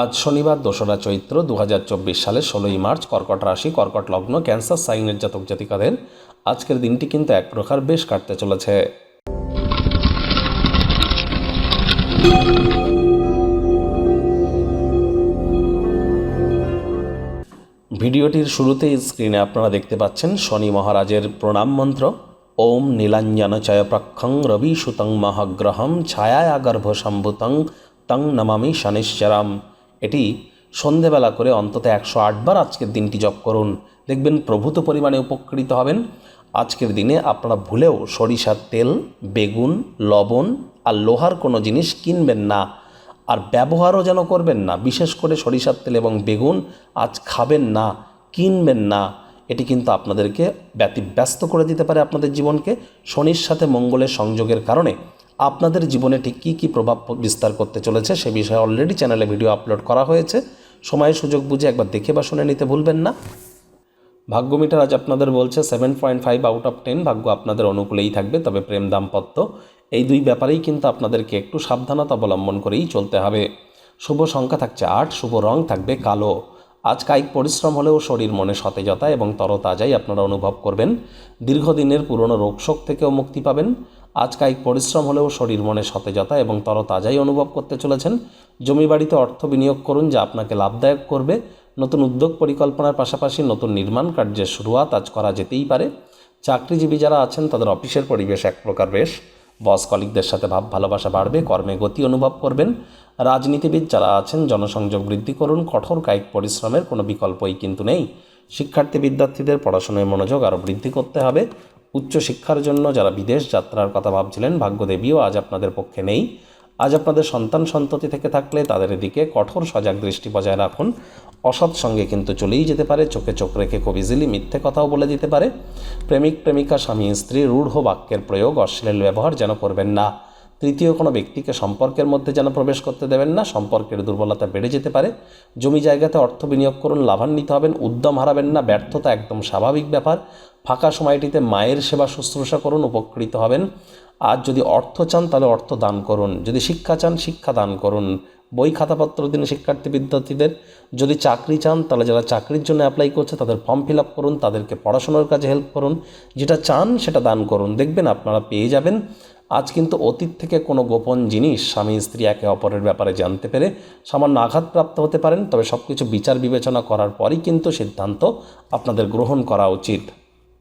আজ শনিবার দোসরা চৈত্র দু সালের ষোলোই মার্চ কর্কট রাশি, কর্কট লগ্ন, ক্যান্সার, সাইনের জাতক জাতিকাদের আজকের দিনটি কিন্তু এক প্রকার বেশ কাটতে চলেছে। ভিডিওটির শুরুতেই স্ক্রিনে আপনারা দেখতে পাচ্ছেন শনি মহারাজের প্রণাম মন্ত্র। ওম নীলাঞ্জন চয়প্রক্ষং রবি সুতং মহাগ্রহম ছায়া গর্ভ সম্ভুতং তং নমামি শনিশ্চরাম। এটি সন্ধেবেলা করে অন্তত একশো আটবার আজকের দিনটি জপ করুন। দেখবেন প্রভূত পরিমাণে উপকৃত হবেন। আজকের দিনে আপনারা ভুলেও সরিষার তেল, বেগুন, লবণ আর লোহার কোনো জিনিস কিনবেন না। আর ব্যবহারও যেন করবেন না। বিশেষ করে সরিষার তেল এবং বেগুন আজ খাবেন না, কিনবেন না। এটি কিন্তু আপনাদেরকে ব্যতিব্যস্ত করে দিতে পারে আপনাদের জীবনকে। শনির সাথে মঙ্গলের সংযোগের কারণে। আপনাদের জীবনে ঠিক কী কী প্রভাব বিস্তার করতে চলেছে সে বিষয়ে অলরেডি চ্যানেলে ভিডিও আপলোড করা হয়েছে। সময় সুযোগ বুঝে একবার দেখে বা শুনে নিতে ভুলবেন না। ভাগ্য মিটার আজ আপনাদের বলছে seven point five out of ten ভাগ্য আপনাদের অনুকূলেই থাকবে, তবে প্রেম দাম্পত্য। এই দুই ব্যাপারেই কিন্তু আপনাদেরকে একটু সাবধানতা অবলম্বন করেই চলতে হবে। শুভ সংখ্যা থাকছে আট, শুভ রং থাকবে কালো। আজ কায়িক পরিশ্রম হলেও শরীর মনে সতেজতা এবং তরতাজাই আপনারা অনুভব করবেন। দীর্ঘদিনের পুরনো রোগশোক থেকেও মুক্তি পাবেন। আজ কায়িক পরিশ্রম হলেও শরীর মনে সতেজতা এবং তরতাজাই অনুভব করতে চলেছেন। জমি বাড়িতে অর্থ বিনিয়োগ করুন যা আপনাকে লাভদায়ক করবে। নতুন উদ্যোগ পরিকল্পনার পাশাপাশি নতুন নির্মাণ কার্যের শুরুয়াত আজ করা যেতেই পারে। চাকরিজীবী যারা আছেন, তাদের অফিসের পরিবেশ এক প্রকার বেশ। বস কলিকদের সাথে ভাব ভালোবাসা বাড়বে, কর্মে গতি অনুভব করবেন। রাজনীতিবিদ যারা আছেন, জনসংযোগ বৃদ্ধি করুন। কঠোর কায়িক পরিশ্রমের কোনো বিকল্পই কিন্তু নেই। শিক্ষার্থী, বিদ্যার্থীদের পড়াশোনায় মনোযোগ আরও বৃদ্ধি করতে হবে। উচ্চ শিক্ষার জন্য যারা বিদেশ যাত্রার কথা ভাবছিলেন, ভাগ্যদেবীও আজ আপনাদের পক্ষে নেই। আজ আপনাদের সন্তান সন্ততি থেকে থাকলে তাদের দিকে কঠোর সজাগ দৃষ্টি বজায় রাখুন। অসৎ সঙ্গে কিন্তু চলেই যেতে পারে, চোখে চোখ রেখে খুব ইজিলি মিথ্যে কথাও বলে দিতে পারে। প্রেমিক প্রেমিকা, স্বামী স্ত্রী, রূঢ় বাক্যের প্রয়োগ, অশ্লীল ব্যবহার যেন করবেন না। তৃতীয় কোনো ব্যক্তিকে সম্পর্কের মধ্যে যেন প্রবেশ করতে দেবেন না, সম্পর্কের দুর্বলতা বেড়ে যেতে পারে। জমি জায়গাতে অর্থ বিনিয়োগ করুন, লাভান্বিত হবেন, উদ্যম হারাবেন না, ব্যর্থতা একদম স্বাভাবিক ব্যাপার। ফাঁকা সময়টিতে মায়ের সেবা শুশ্রূষা করুন, উপকৃত হবেন। আর যদি অর্থ চান, তাহলে অর্থ দান করুন। যদি শিক্ষা চান, শিক্ষা দান করুন। বই খাতাপত্র দিন শিক্ষার্থী বিদ্যার্থীদের। যদি চাকরি চান, তাহলে যারা চাকরির জন্য অ্যাপ্লাই করছে, তাদের ফর্ম ফিল আপ করুন, তাদেরকে পড়াশোনার কাজে হেল্প করুন। যেটা চান, সেটা দান করুন। দেখবেন আপনারা পেয়ে যাবেন। আজ কিন্তু অতীত থেকে কোনো গোপন জিনিস স্বামী, স্ত্রী একে অপরের ব্যাপারে জানতে পেরে সামান্য আঘাতপ্রাপ্ত হতে পারেন, তবে সব কিছু বিচার বিবেচনা করার পরই কিন্তু সিদ্ধান্ত আপনাদের গ্রহণ করা উচিত।